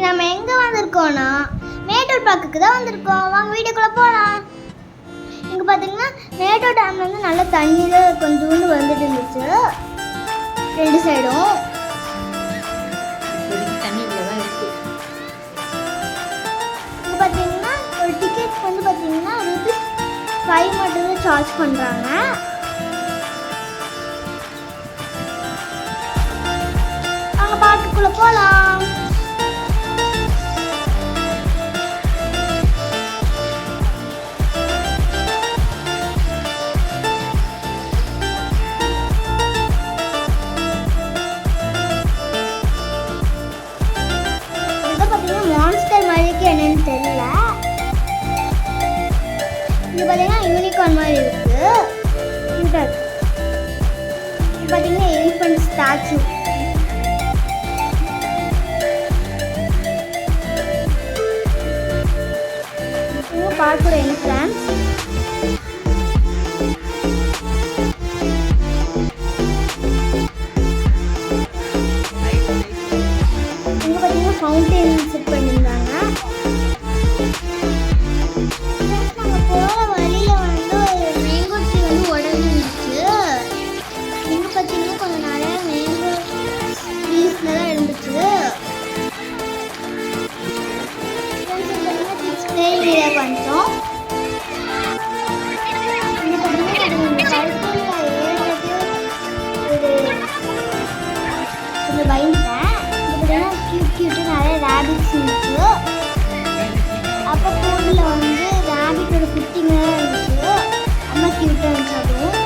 இன்னைக்கு நம்ம எங்க வந்திருக்கோம்னா மேட்டூர் பார்க்குக்கு தான் வந்திருக்கோம். வாங்க வீட்டுக்குள்ள போகலாம் இங்க பாத்தீங்கன்னா மேட்டூர் டேம்ல இருந்து நல்ல தண்ணியில் கொஞ்சோண்டு வந்துட்டு இருந்துச்சு. ரெண்டு சைடும். இங்க பாத்தீங்கன்னா ஒரு டிக்கெட் வந்து பாத்தீங்கன்னா ருபீஸ் ஃபைவ் மட்டும் தான் சார்ஜ் பண்றாங்க. வாங்க பார்க்குக்குள்ள போலாம். இது பார்த்தீங்கன்னா யூனிகார்ன் மாதிரி இருக்கு. இது பார்த்தீங்கன்னா எலிஃபண்ட் ஸ்டாச்சு பார்க்குற என்ட்ரன்ஸ் நிறைய அப்போ ஃபோனில் வந்து ரேபிட்டோட குட்டிங்க இருந்துச்சு ரொம்ப கியூட்டாக இருந்துச்சு அதுவும்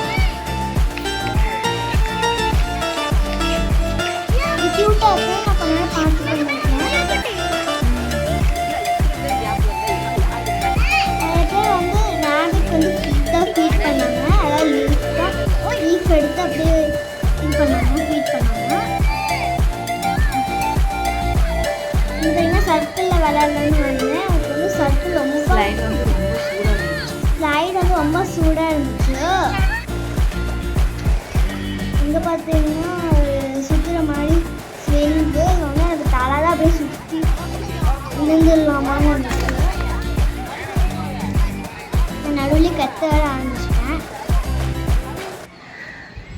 கியூட்டாக இருக்கு. நான் கொஞ்ச நேரம் பார்த்துட்டு வந்து ரேபிட் வந்து தான் ஃபீட் பண்ணாங்க அதாவது லீஃப் தான் லீஃப் எடுத்து அப்படியே இது பண்ணாங்க ஃபீட் பண்ணாங்க சர்க்கிளில் விளையாடலான்னு வந்தேன் எனக்கு வந்து சர்க்கிள் ரொம்ப ஸ்லைட் வந்து ரொம்ப சூடாக இருந்துச்சு. ஸ்லைட் வந்து ரொம்ப சூடாக இருந்துச்சு. இங்கே பார்த்தீங்கன்னா சுற்றுற மாதிரி ஸ்விங்கு இங்கே வந்து எனக்கு தலை தான் அப்படியே சுற்றி விழுந்துடலாமான்னு நடுவில் கத்த வர ஆரம்பிச்சிட்டேன்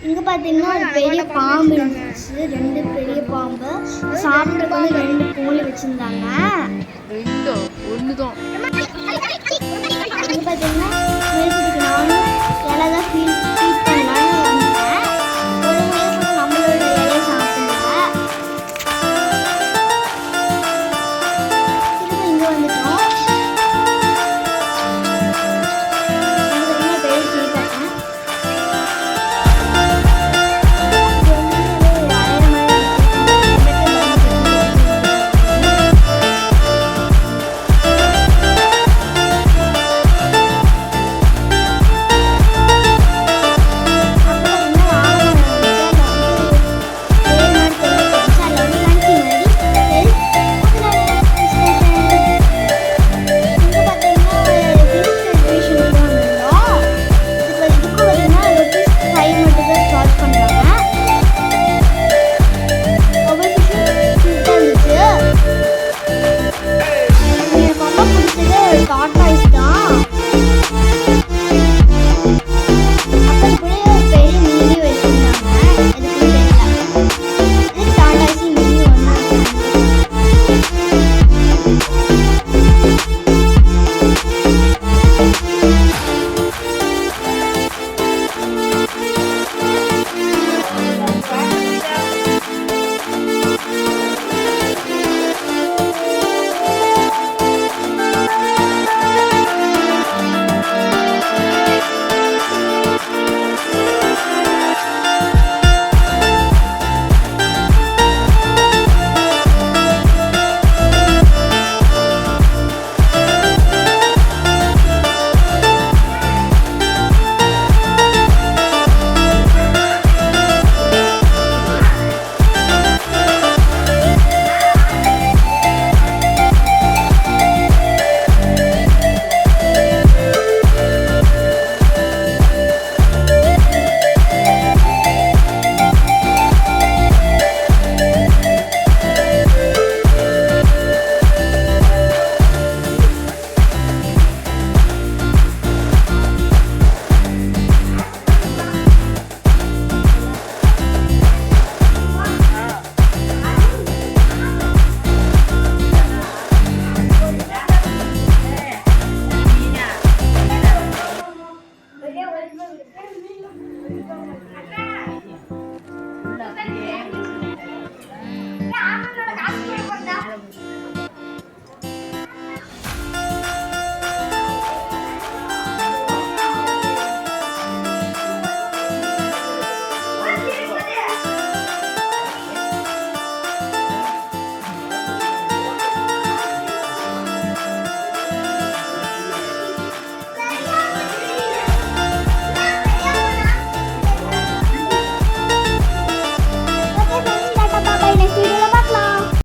இங்கே பார்த்தீங்கன்னா ஒரு பெரிய பாம்பு இருந்துச்சு. ரெண்டு பெரிய பாம்பு. சாப்பிட்றதுக்கு வந்து ரெண்டு கோழி வச்சுருந்தாங்க. ரெண்டோ? ஒன்று தான் இங்க பார்த்தீங்கன்னா